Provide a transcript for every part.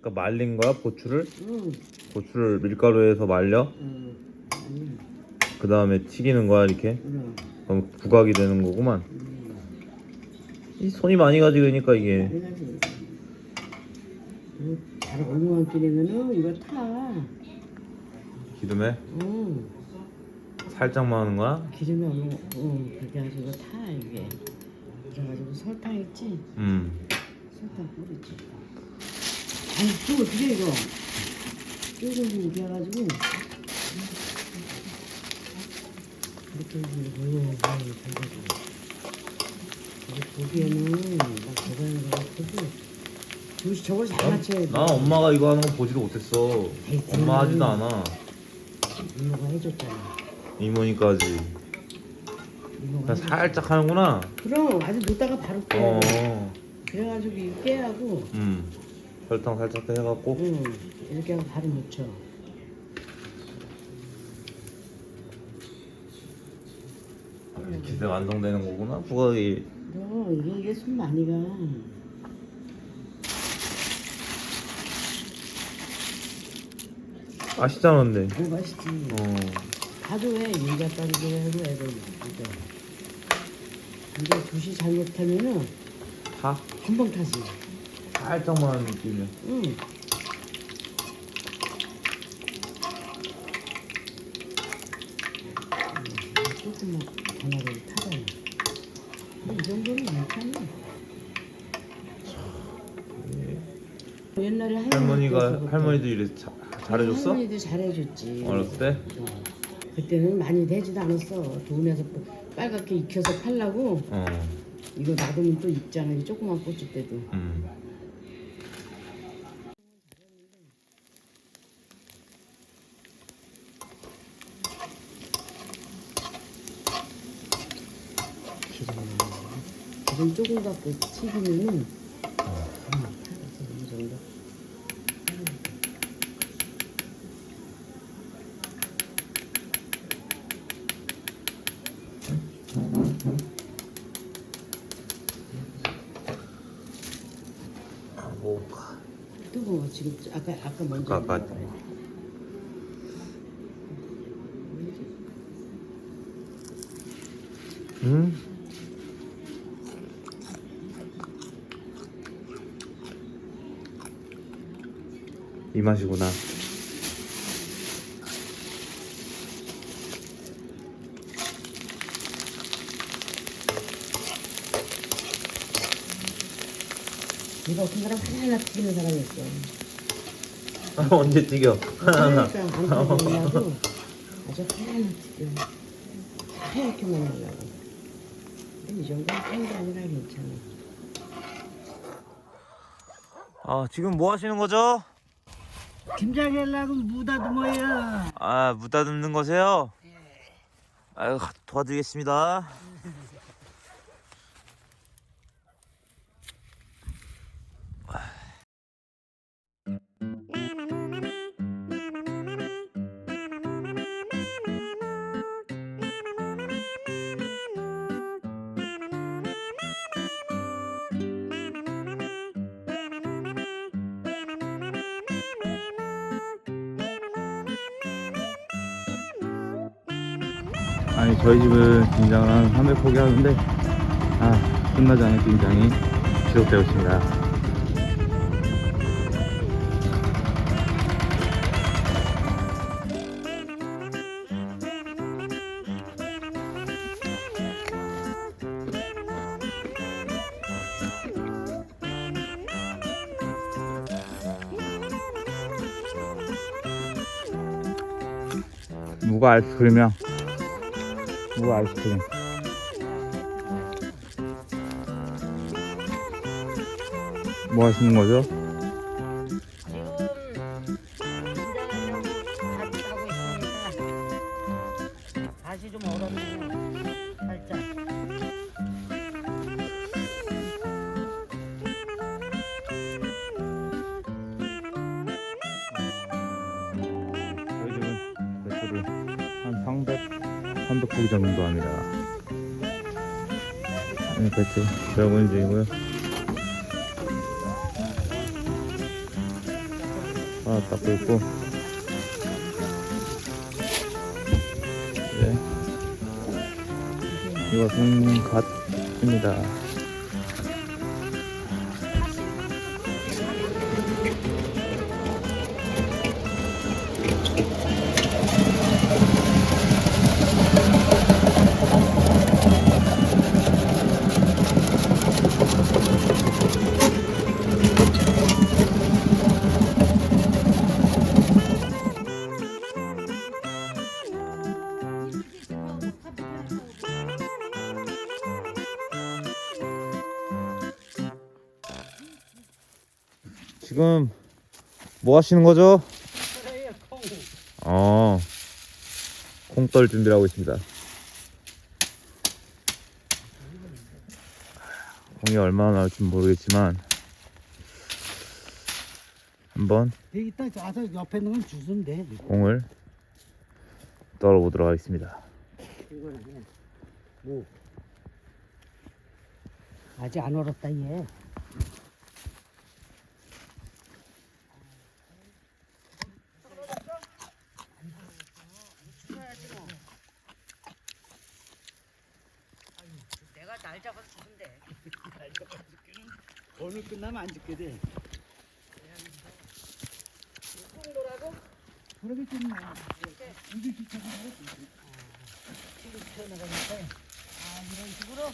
그러니까 말린 거야 고추를? 응. 고추를 밀가루에서 말려? 응. 아니, 그 다음에 튀기는 거야 이렇게? 그럼. 그럼 부각이 되는 거구만. 응. 이 손이 많이 가지 그러니까 이게. 그래가지고. 이거 잘 얼마만 끓이면은 이거 타. 기름에 응. 살짝만 하는 거야? 기름에 얼마, 응. 그렇게 해가지고 타, 이게. 그래가지고 설탕 있지? 음. 설탕 뿌리지. 아니, 또 어떻게 이거? 조금 해가지고. 이렇게 해가지고, 해가지고. 이게 보기에는 막 대단한 거 같아도, 조시 저걸 잘 맞춰야 돼. 나 엄마가 이거 하는 거 보지도 못했어. 에이, 엄마 하지도 음. 않아. 이모가 해줬잖아. 이모니까지. 이모가 그냥. 살짝 하는구나. 그럼 아주 놓다가 바로 빼. 어. 그래가지고 이거 깨하고, 음. 설탕 살짝 해갖고. 응, 이렇게 하고 바로 묻혀. 해서 완성되는 거구나. 부각이. 너 이게 이게 손 많이 가. 아시잖아 근데. 뭐 맛있지. 어. 가져해 유자 따르게 해도 애들 이제. 근데 붓이 잘못하면은 다? 금방 타지. 살짝만. 응. 음, 조금만 전화를 타잖아. 근데 이 정도는 괜찮아. 옛날에 할머니 할머니가 할머니도 이래 자, 잘해줬어? 할머니도 잘해줬지. 어렸을 때? 어. 그때는 많이 되지도 않았어. 돈에서 빨갛게 익혀서 팔라고 어. 이거 놔두면 또 익잖아. 이 조그만 고추 때도. 음. 기름 조금 갖고 튀기면은 아까 아까 먼저. 아까 아까. 음. 이 맛이구나. 네가 어떤 사람 하나하나 튀기는 사람이 있어. 언제 튀겨? 안 튀기려고 아주 하나하나 튀겨. 하얗게만 하려고. 근데 이 정도는 한게 아니라 괜찮아. 아 지금 뭐 하시는 거죠? 김장이 하려고 무다듬어요. 아 무다듬는 거세요? 아유 도와드리겠습니다. 아니 저희 집은 김장을 한 300포기 하는데 아 끝나지 않은 김장이 지속되고 있습니다. 무가 아이스크림이야 무 아이스크림 뭐 하시는 거죠? 다시 좀 얼었네. 살짝. 300포기 정도 합니다. 네, 배추 배우분 중이고요. 하나 닦고 있고 네. 이것은 갓입니다 지금 뭐 하시는 거죠? 어, 콩떨 준비를 하고 있습니다. 콩이 얼마나 나올지 모르겠지만 한번 딱 와서 옆에 있는 건 주시면 돼. 콩을 떨어보도록 하겠습니다. 이거는 그냥 뭐 아직 안 얼었다 얘. 내가 날 잡아서 주면 돼. 오늘 끝나면 안 죽게 돼. 콩도라고? 그러겠지 뭐. 이게 귀찮아. 지금 튀어나가니까. 아 이런 식으로?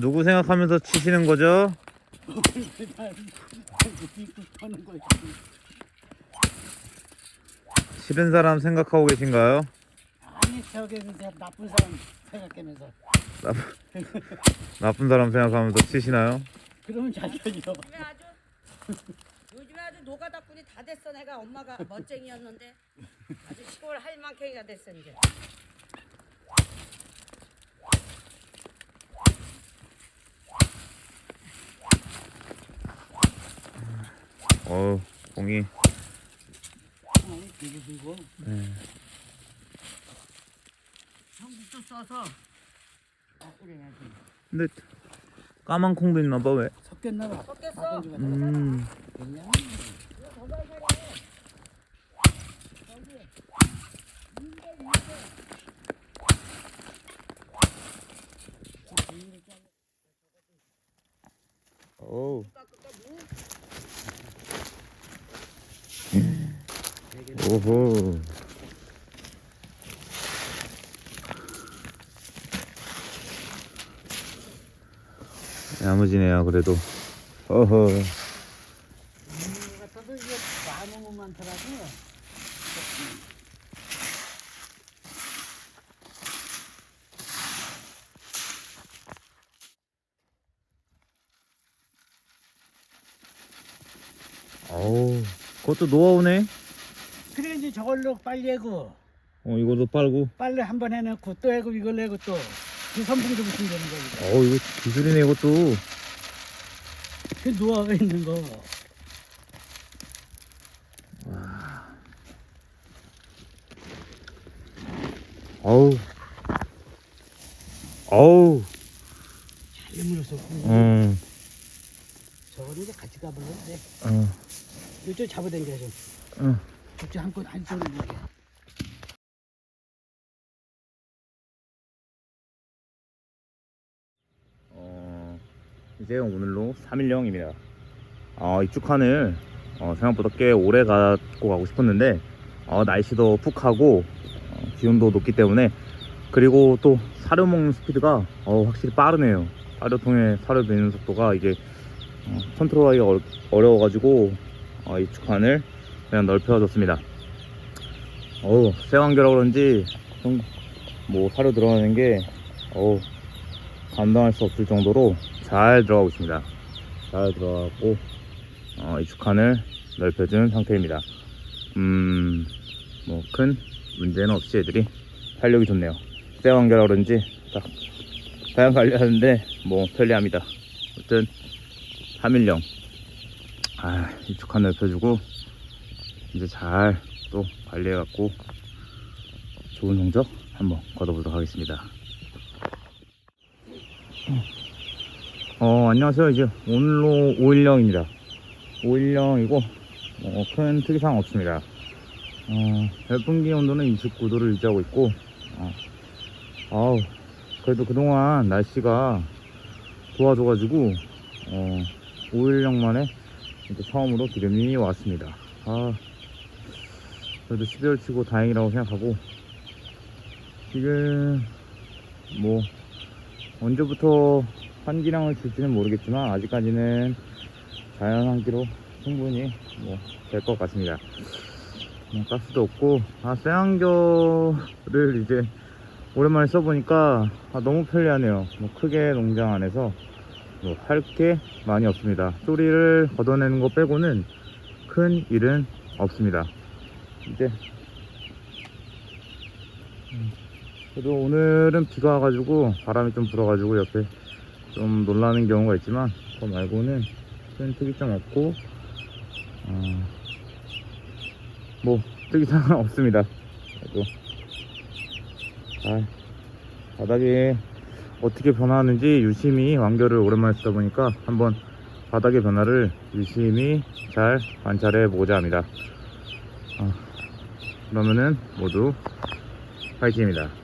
누구 생각하면서 치시는 거죠? 싫은 사람 생각하고 계신가요? 아니 저기 그냥 나쁜 사람 생각하면서 나쁜 사람 생각하면서 치시나요? 그러면 잘 쳐져. 요즘에 아주 요즘에 아주 노가다꾼이 다 됐어. 내가 엄마가 멋쟁이였는데 아주 시골 할망탱이가 됐어 이제. 어우, 공이 아니 되게 들고. 전국도 써서. 근데 까만 콩도 있나 봐 왜? 섞였나 봐. 섞였어. 음. 오호. 야무지네요 그래도. 어허. 같아도 이게 많으면 많더라고. 어우. 그것도 노하우네. 저걸로 빨리 해고 어 이것도 빨고. 빨리 한번 해놓고 또 해고 이걸 해고 또그 선풍기 붙이면 되는 거지. 어 이거 기술이네 이것도. 그 노하우가 있는 거. 어우. 어우. 잘 물었어. 음. 저거는 이제 같이 가보면 돼. 어. 이쪽 잡아당겨 좀. 어. 저쪽 한껏 한손을 이렇게. 어, 이제 오늘로 3일령입니다. 어, 이축한을 어, 생각보다 꽤 오래 갖고 가고 싶었는데 어, 날씨도 푹하고 어, 기온도 높기 때문에 그리고 또 사료 먹는 스피드가 어, 확실히 빠르네요. 사료통에 사료 베는 속도가 이게 어, 컨트롤하기가 어려, 어려워가지고 어, 이 축판을 그냥 넓혀줬습니다. 어우 세완겨라 그런지 좀 뭐 사료 들어가는 게 어우 감당할 수 없을 정도로 잘 들어가고 있습니다. 잘 들어가고 어, 이 축칸을 넓혀준 상태입니다. 음, 뭐 큰 문제는 없이 애들이 활력이 좋네요. 세완겨라 그런지 딱 다양 관리하는데 뭐 편리합니다. 어쨌든 3일령 아, 이 축칸 넓혀주고 이제 잘 또 관리해갖고 좋은 성적 한번 거둬보도록 하겠습니다. 어, 안녕하세요. 이제 오늘로 5일령입니다. 5일령이고, 어, 큰 특이사항 없습니다. 어, 열풍기 온도는 29도를 유지하고 있고, 어, 아우, 그래도 그동안 날씨가 좋아져가지고, 어, 5일령 만에 이제 처음으로 기름이 왔습니다. 아, 그래도 12월 치고 다행이라고 생각하고, 지금, 뭐, 언제부터 한기량을 줄지는 모르겠지만 아직까지는 자연 한기로 충분히 뭐 될 것 같습니다. 뭐 가스도 없고 아 쇠안겨를 이제 오랜만에 써보니까 아, 너무 편리하네요. 뭐 크게 농장 안에서 뭐 할 게 많이 없습니다. 소리를 걷어내는 거 빼고는 큰 일은 없습니다. 이제. 그래도 오늘은 비가 와가지고 바람이 좀 불어가지고 옆에 좀 놀라는 경우가 있지만 그거 말고는 큰 특이점 없고 어, 뭐 특이사항은 없습니다. 그래도. 아, 바닥에 어떻게 변화하는지 유심히 완결을 오랜만에 쓰다 보니까 한번 바닥의 변화를 유심히 잘 관찰해 보고자 합니다. 어, 그러면은 모두 파이팅입니다